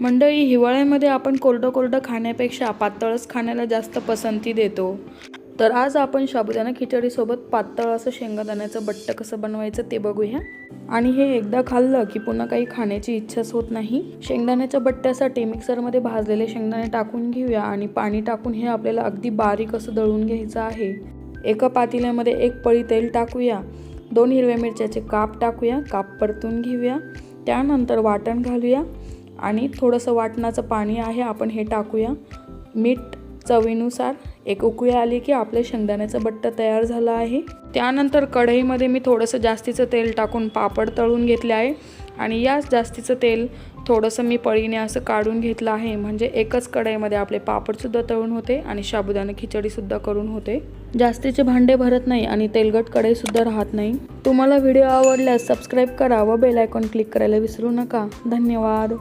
मंडळी हिवाळ्यामध्ये आपण कोरडं कोरडं खाण्यापेक्षा पातळच खाण्याला जास्त पसंती देतो. तर आज आपण साबुदाणा खिचडीसोबत पातळ असं शेंगादाण्याचं बट्ट कसं बनवायचं ते बघूया. आणि हे एकदा खाल्लं की पुन्हा काही खाण्याची इच्छाच होत नाही. शेंगदाण्याच्या बट्ट्यासाठी मिक्सरमध्ये भाजलेले शेंगदाणे टाकून घेऊया आणि पाणी टाकून हे आपल्याला अगदी बारीक असं दळून घ्यायचं आहे. एका पातेल्यामध्ये एक पळी तेल टाकूया. दोन हिरव्या मिरच्याचे काप टाकूया काप परतून घेऊया. त्यानंतर वाटण घालूया. आणि थोडंसं वाटणाचं पाणी आहे आपण हे टाकूया. मीठ चवीनुसार एक उकळी आली की आपले शेंगदाण्याचं बट्ट तयार झालं आहे. त्यानंतर कढईमध्ये मी थोडंसं जास्तीचं तेल टाकून पापड तळून घेतले आहे. आणि याच जास्तीचं तेल थोडंसं मी पळीने असं काढून घेतलं आहे म्हणजे एकच कढईमध्ये आपले पापडसुद्धा तळून होते आणि साबुदाणा खिचडीसुद्धा करून होते. जास्तीचे भांडे भरत नाही आणि तेलगट कढईसुद्धा राहत नाही. तुम्हाला व्हिडिओ आवडल्यास सबस्क्राईब करा व बेल आयकॉन क्लिक करायला विसरू नका. धन्यवाद.